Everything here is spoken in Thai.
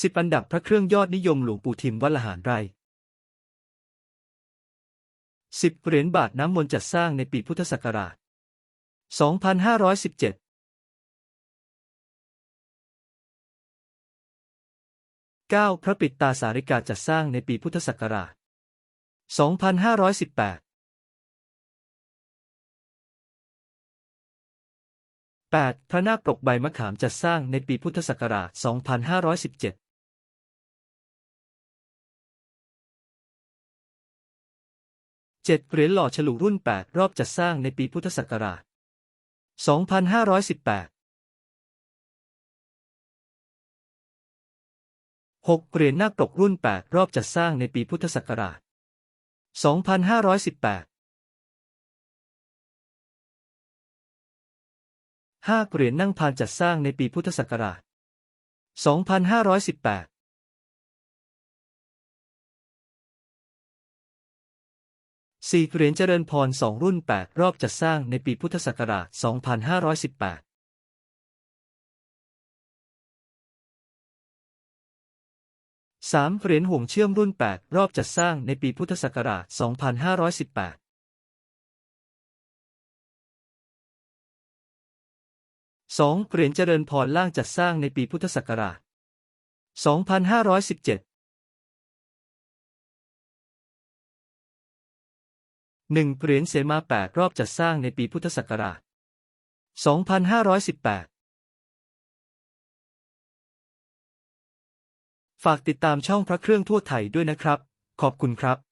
สิบอันดับพระเครื่องยอดนิยมหลวงปู่ทิมวัลหารไร่สิบเหรียญบาทน้ำมนต์จัดสร้างในปีพุทธศักราช 2517 9. พระปิดตาสาริกาจัดสร้างในปีพุทธศักราช 2518 8. พระนาคปกใบมะขามจัดสร้างในปีพุทธศักราช 2517 7. เหรียญหล่อฉลุรุ่น 8 รอบจัดสร้างในปีพุทธศักราช 2518 6. เหรียญนาคปกรุ่น 8 รอบจัดสร้างในปีพุทธศักราช 2518 5. เหรียญนั่งพานจัดสร้างในปีพุทธศักราช 2518 4. เหรียญเจริญพร2รุ่น 8 รอบจัดสร้างในปีพุทธศักราช 2518 3. เหรียญห่วงเชื่อมรุ่น 8 รอบจัดสร้างในปีพุทธศักราช 2518 2. เหรียญเจริญพรล่างจัดสร้างในปีพุทธศักราช 2517 1. เหรียญเสมา 8 รอบจัดสร้างในปีพุทธศักราช 2518 ฝากติดตามช่องพระเครื่องทั่วไทยด้วยนะครับ ขอบคุณครับ